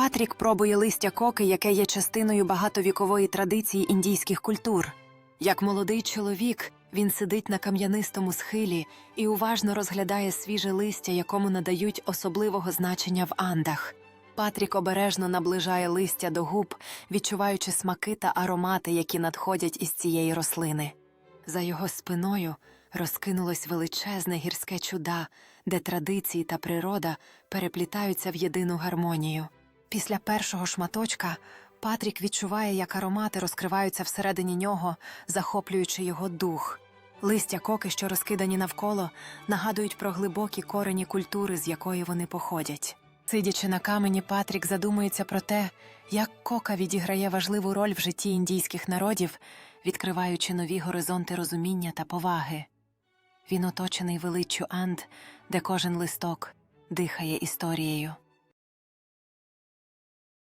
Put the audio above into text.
Патрік пробує листя коки, яке є частиною багатовікової традиції індійських культур. Як молодий чоловік, він сидить на кам'янистому схилі і уважно розглядає свіже листя, якому надають особливого значення в андах. Патрік обережно наближає листя до губ, відчуваючи смаки та аромати, які надходять із цієї рослини. За його спиною розкинулось величезне гірське чуда, де традиції та природа переплітаються в єдину гармонію. Після першого шматочка Патрік відчуває, як аромати розкриваються всередині нього, захоплюючи його дух. Листя коки, що розкидані навколо, нагадують про глибокі корені культури, з якої вони походять. Сидячи на камені, Патрік задумується про те, як кока відіграє важливу роль в житті індійських народів, відкриваючи нові горизонти розуміння та поваги. Він оточений величчю анд, де кожен листок дихає історією.